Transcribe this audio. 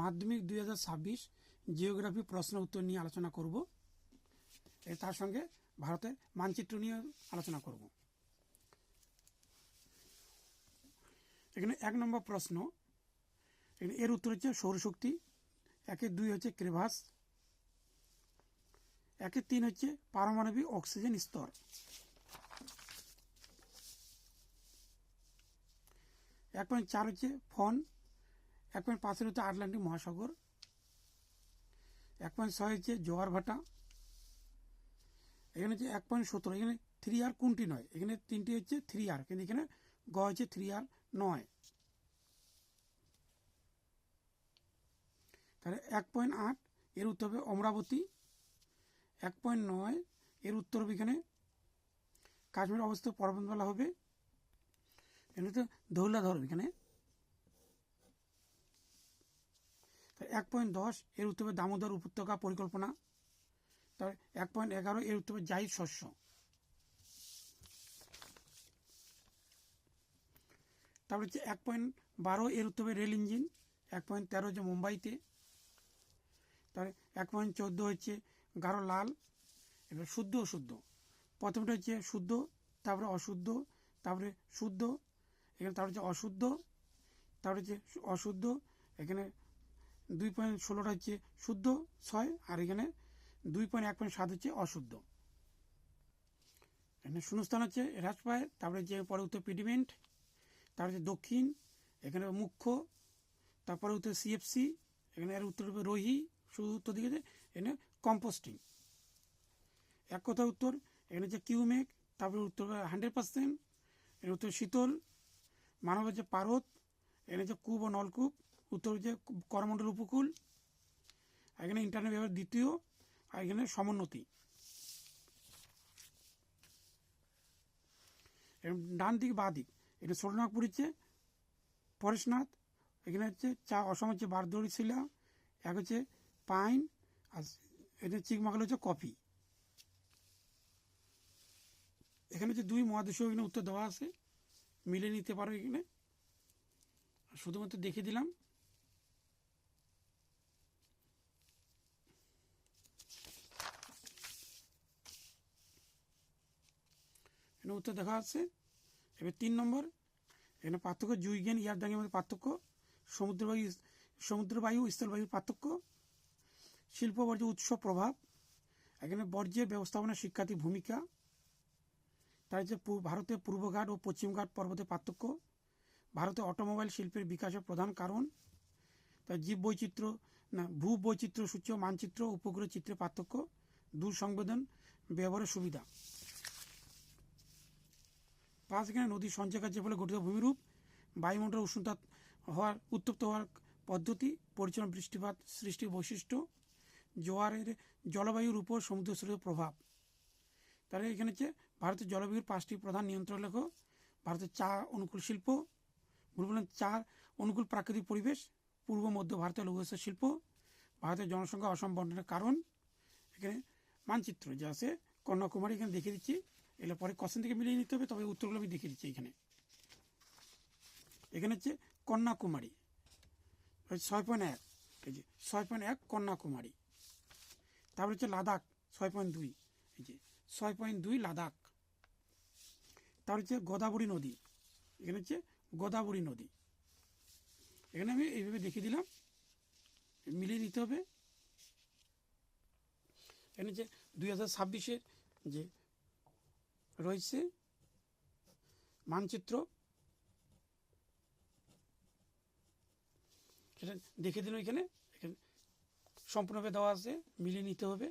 মাধ্যমিক দুই ছাব্বিশ জিওগ্রাফি প্রশ্ন উত্তর নিয়ে আলোচনা করব। তার সঙ্গে ভারতের মানচিত্র নিয়ে আলোচনা করব। এখানে এক নম্বর প্রশ্ন, এখানে এর উত্তর হচ্ছে সৌরশক্তি একে দুই হচ্ছে ক্রেভাস, একে তিন হচ্ছে পারমাণবিক অক্সিজেন স্তর। এক পয়েন্ট চার হচ্ছে ফন এক পয়েন্ট পাঁচের হচ্ছে আটলান্টিক মহাসাগর। এক পয়েন্ট ছয় হচ্ছে জোয়ার ভাটা। এখানে হচ্ছে এক পয়েন্ট সতেরো, এখানে থ্রি আর কোনটি নয়? এখানে তিনটি হচ্ছে থ্রি আর, কিন্তু এখানে গ হচ্ছে থ্রি আর নয়। তাহলে এক পয়েন্ট আট, এর উত্তর হবে অমরাবতী। এক পয়েন্ট নয়, এর উত্তর হবে এখানে কাশ্মীর অবস্থিত পর্বতমালা হবে। এখানে তো ধৌলাধর এখানে। এক পয়েন্ট দশ, এর উত্তর দামোদর উপত্যকা পরিকল্পনা। তারপরে এক পয়েন্ট এগারো, এর উত্তর জাহিদ শস্য। তারপরে হচ্ছে এক পয়েন্ট বারো, এর উত্তর রেল ইঞ্জিন। এক পয়েন্ট তেরো হচ্ছে মুম্বাইতে। তারপরে এক পয়েন্ট চোদ্দ হচ্ছে গাঢ় লাল এবার শুদ্ধ অশুদ্ধ। প্রথমটা হচ্ছে শুদ্ধ, তারপরে অশুদ্ধ, তারপরে শুদ্ধ, এখানে তারপরে হচ্ছে অশুদ্ধ, তারপরে হচ্ছে অশুদ্ধ, এখানে দুই পয়েন্ট ষোলোটা হচ্ছে শুদ্ধ, ছয়, আর এখানে দুই পয়েন্ট এক পয়েন্ট সাত হচ্ছে অশুদ্ধ। এখানে শূন্যস্থান হচ্ছে হ্রাস পায় তারপরে যে পরে উত্তর পিডিমেন্ট, তারপরে হচ্ছে দক্ষিণ, এখানে মুখ্য, তারপরে উত্তর সিএফসি এখানে এর উত্তর রোহি, শুধু উত্তর দিকে এখানে কম্পোস্টিং। এক কথা উত্তর, এখানে হচ্ছে কিউমেক, তারপরে উত্তর হান্ড্রেড পার্সেন্ট, এর উত্তর শীতল, মানব হচ্ছে পারত এখানে হচ্ছে কূপ ও নলকূপ উত্তর হচ্ছে করমণ্ডল উপকূল এখানে ইন্টারনেট ব্যবহার দ্বিতীয়, আর এখানে সমোন্নতি। ডান দিক, বা দিক, এটা ছোটনাগপুর হচ্ছে পরেশনাথ, এখানে হচ্ছে চা, অসম হচ্ছে বারদড়ি, শিলা, এক হচ্ছে পাইন, আর এটা চিকমাগল হচ্ছে কফি। এখানে হচ্ছে দুই মহাদেশীয় এখানে উত্তর দেওয়া আছে, মিলে নিতে পারো এখানে। শুধুমাত্র দেখে দিলাম। এখানে উত্তর দেখা যাচ্ছে। এবার তিন নম্বর, এখানে পার্থক্য জুই জ্ঞান ইয়ারদাঙ্গের মধ্যে পার্থক্য, সমুদ্রবায়ু সমুদ্রবায়ু স্থলবায়ুর পার্থক্য শিল্প বর্জ্য উৎস প্রভাব, এখানে বর্জ্যের ব্যবস্থাপনা শিক্ষার্থী ভূমিকা, তার হচ্ছে ভারতের পূর্বঘাট ও পশ্চিমঘাট পর্বতের পার্থক্য ভারতে অটোমোবাইল শিল্পের বিকাশের প্রধান কারণ, তার জীব বৈচিত্র্য না ভূ বৈচিত্র্য সূচ্য মানচিত্র উপগ্রহ চিত্রের পার্থক্য দূর সংবেদন ব্যবহারের সুবিধা। পাঁচ এখানে নদীর সঞ্চয় কার্যের ফলে গঠিত ভূমিরূপ, বায়ুমণ্ডল উষ্ণতা হওয়ার, উত্তপ্ত হওয়ার পদ্ধতি, পরিচালনা বৃষ্টিপাত সৃষ্টির বৈশিষ্ট্য, জোয়ারের জলবায়ুর উপর সমুদ্র স্রোতের প্রভাব। তাহলে এখানে হচ্ছে ভারতের জলবায়ুর পাঁচটি প্রধান নিয়ন্ত্রণ লেখো। ভারতের চা অনুকূল শিল্প বলবেন চা অনুকূল প্রাকৃতিক পরিবেশ, পূর্ব মধ্য ভারতের লঘু শিল্প, ভারতের জনসংখ্যা অসম কারণ। এখানে মানচিত্র যা আছে, কন্যাকুমারী এখানে দেখিয়ে দিচ্ছি। এগুলো পরে কোশ্চেন থেকে মিলিয়ে নিতে হবে, তবে উত্তরগুলো আমি দেখিয়ে দিচ্ছি এখানে। এখানে হচ্ছে কন্যাকুমারী। ছয় পয়েন্ট এক, এই যে ছয় পয়েন্ট এক কন্যাকুমারী। তারপরে হচ্ছে লাদাখ, ছয় পয়েন্ট দুই, এই যে ছয় পয়েন্ট দুই লাদাখ। তারপর হচ্ছে গোদাবরী নদী, এখানে হচ্ছে গোদাবরী নদী। এখানে আমি এইভাবে দেখিয়ে দিলাম, মিলিয়ে নিতে হবে। এখানে যে দুই হাজার ছাব্বিশের যে রয়েছে। মানচিত্র। সেটা দেখে দিন ওইখানে। এখানে সম্পূর্ণভাবে দেওয়া আছে মিলিয়ে নিতে হবে।